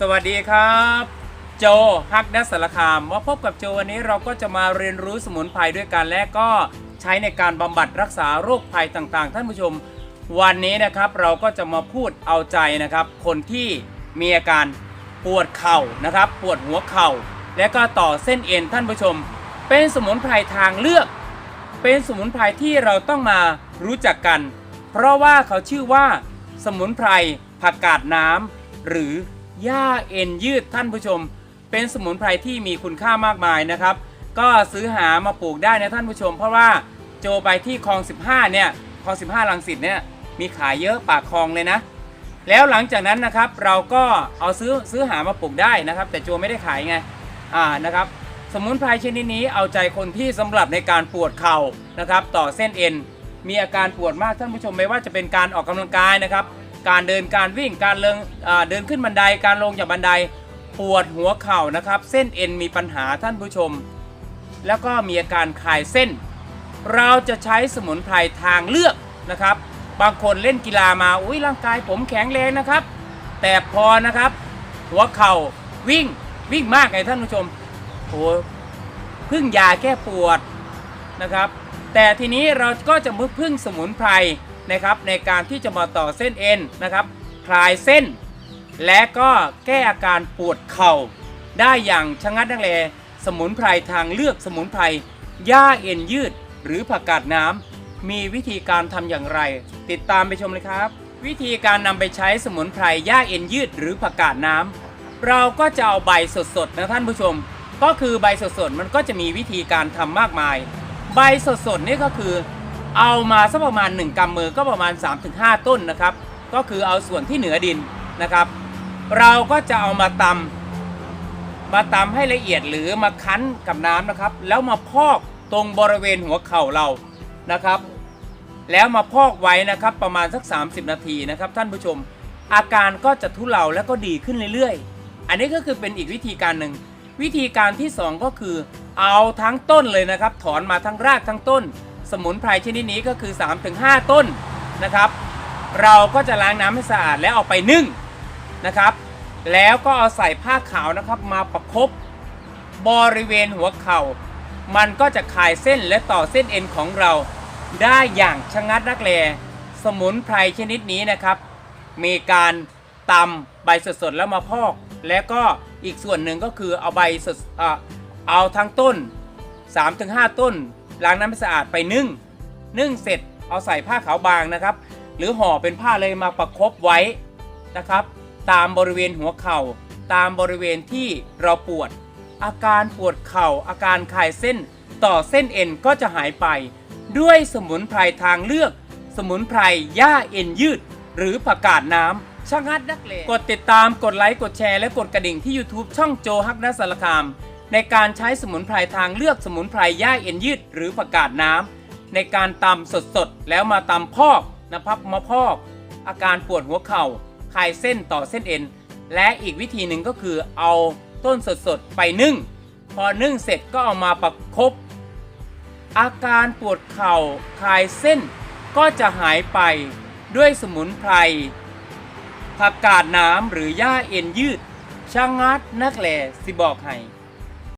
สวัสดีครับ โจฮักนัสสารคามมาพบกับโจวันนี้เราก็จะมาเรียนรู้สมุนไพรด้วยกันและก็ใช้ในการบำบัดรักษาโรคภัยต่างๆ ท่านผู้ชม วันนี้นะครับเราก็จะมาพูดเอาใจนะครับ คนที่มีอาการปวดเข่านะครับ ปวดหัวเข่า และก็ต่อเส้นเอ็นท่านผู้ชม เป็นสมุนไพรทางเลือก เป็นสมุนไพรที่เราต้องมารู้จักกัน เพราะว่าเขาชื่อว่า สมุนไพรผักกาดน้ำหรือ หญ้าเอ็นยืดท่านผู้ชม เป็นสมุนไพรที่มีคุณค่ามากมายนะครับ ก็ซื้อหามาปลูกได้นะท่านผู้ชม เพราะว่าโจไปที่คลอง 15 เนี่ยคลอง15ลังสิตเนี่ยมีขายเยอะปากคลองเลยนะ แล้วหลังจากนั้นนะครับเราก็เอาซื้อซื้อหามาปลูกได้นะครับ แต่โจไม่ได้ขายไงอ่านะครับสมุนไพรชนิดนี้เอาใจคนที่สำหรับในการปวดเข่านะครับ ต่อเส้นเอ็นมีอาการปวดมากท่านผู้ชมไม่ว่าจะเป็นการออกกำลังกายนะครับ การเดินการวิ่งการเลิงอ่าเดินขึ้นบันไดการลงจากบันไดปวดหัวเข่านะครับ เส้นเอ็นมีปัญหาท่านผู้ชม แล้วก็มีอาการคลายเส้น เราจะใช้สมุนไพรทางเลือกนะครับ บางคนเล่นกีฬามาอุ้ยร่างกายผมแข็งแรงนะครับ แต่พอนะครับ หัวเข่าวิ่งวิ่งมากไงท่านผู้ชมโอ้พึ่งยาแก้ปวดนะครับ แต่ทีนี้เราก็จะมึพึ่งสมุนไพร นะครับในการที่จะมาต่อเส้นเอ็นนะครับคลายเส้น และก็แก้อาการปวดเข่า ได้อย่างชะงัดนักแลสมุนไพรทางเลือกสมุนไพรหญ้าเอ็นยืด หรือผักกาดน้ำมีวิธีการทำอย่างไร ติดตามไปชมเลยครับ วิธีการนำไปใช้สมุนไพรหญ้าเอ็นยืด หรือผักกาดน้ำเราก็จะเอาใบสดๆนะท่านผู้ชม ก็คือใบสดๆมันก็จะมีวิธีการทำมากมาย ใบสดๆนี่ก็คือ เอามาสักประมาณ 1กำมือก็ประมาณ 3-5 ต้นนะครับ ก็คือเอาส่วนที่เหนือดินนะครับ เราก็จะเอามาตำมาตำให้ละเอียดหรือมาคั้นกับน้ำนะครับ แล้วมาพอกตรงบริเวณหัวเข่าเรานะครับ แล้วมาพอกไว้นะครับประมาณสัก 30 นาทีนะครับ ท่านผู้ชม อาการก็จะทุเลาและก็ดีขึ้นเรื่อยๆ อันนี้ก็คือเป็นอีกวิธีการหนึ่งวิธีการที่ 2 ก็คือ เอาทั้งต้นเลยนะครับ ถอนมาทั้งรากทั้งต้น สมุนไพรชนิดนี้ก็คือ 3-5 ต้นนะครับ เราก็จะล้างน้ำให้สะอาดแล้วเอาไปนึ่งนะครับ แล้วก็เอาใส่ผ้าขาวนะครับมาประคบบริเวณหัวเข่า มันก็จะคลายเส้นและต่อเส้นเอ็นของเราได้อย่างชะงัดนักแลสมุนไพรชนิดนี้นะครับ มีการตำใบสดๆแล้วมาพอก แล้วก็อีกส่วนหนึ่งก็คือเอาใบสดเอ่อเอาทั้งต้น 3-5 ต้น ล้างน้ำให้สะอาดไปนึ่ง นึ่งเสร็จเอาใส่ผ้าขาวบางนะครับ หรือห่อเป็นผ้าเลยมาประคบไว้นะครับ ตามบริเวณหัวเข่า ตามบริเวณที่เราปวด อาการปวดเข่า อาการคลายเส้นต่อเส้นเอ็นก็จะหายไป ด้วยสมุนไพรทางเลือก สมุนไพรหญ้าเอ็นยืด หรือผักกาดน้ำช่างฮัดนักเลงกดติดตามกดไลค์กดแชร์และกดกระดิ่งที่ YouTube ช่องโจฮักนัสสารคาม ในการใช้สมุนไพรทางเลือกสมุนไพรหญ้าเอ็นยืดหรือผักกาดน้ำในการตำสดๆ แล้วมาตำพอกนะครับมาพอก อาการปวดหัวเข่าคลายเส้นต่อเส้นเอ็น และอีกวิธีหนึ่งก็คือเอาต้นสดๆ ไปนึ่ง พอนึ่งเสร็จก็เอามาประคบอาการปวดเข่าคลายเส้นก็จะหายไปด้วยสมุนไพรผักกาดน้ำหรือหญ้าเอ็นยืดช่างงัดนักแหล่สิบอกให้